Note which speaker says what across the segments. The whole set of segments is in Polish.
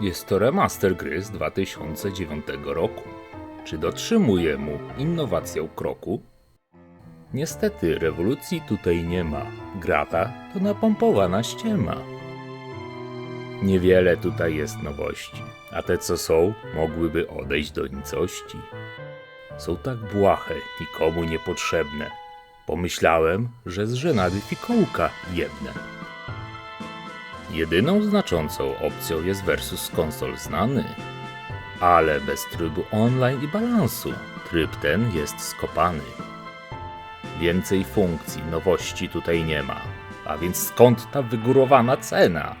Speaker 1: Jest to remaster gry z 2009 roku. Czy dotrzymuje mu innowacją kroku? Niestety rewolucji tutaj nie ma. Grata to napompowana ściema. Niewiele tutaj jest nowości, a te co są, mogłyby odejść do nicości. Są tak błahe, nikomu niepotrzebne. Pomyślałem, że z żenady fikołka jedne. Jedyną znaczącą opcją jest versus konsol znany, ale bez trybu online i balansu tryb ten jest skopany. Więcej funkcji, nowości tutaj nie ma, a więc skąd ta wygórowana cena?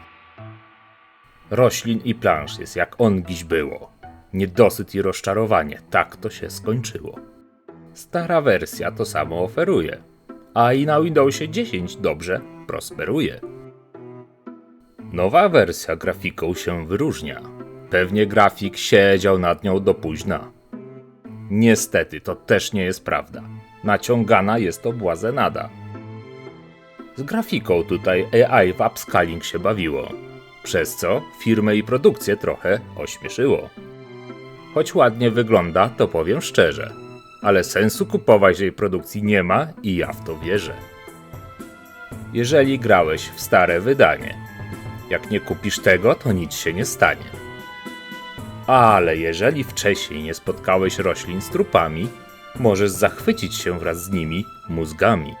Speaker 1: Roślin i plansz jest jak ongiś było. Niedosyt i rozczarowanie, tak to się skończyło. Stara wersja to samo oferuje, a i na Windowsie 10 dobrze prosperuje. Nowa wersja grafiką się wyróżnia. Pewnie grafik siedział nad nią do późna. Niestety, to też nie jest prawda. Naciągana jest to błazenada. Z grafiką tutaj AI w upscaling się bawiło, przez co firmę i produkcję trochę ośmieszyło. Choć ładnie wygląda, to powiem szczerze, ale sensu kupować jej produkcji nie ma i ja w to wierzę. Jeżeli grałeś w stare wydanie, jak nie kupisz tego, to nic się nie stanie. Ale jeżeli wcześniej nie spotkałeś roślin z trupami, możesz zachwycić się wraz z nimi mózgami.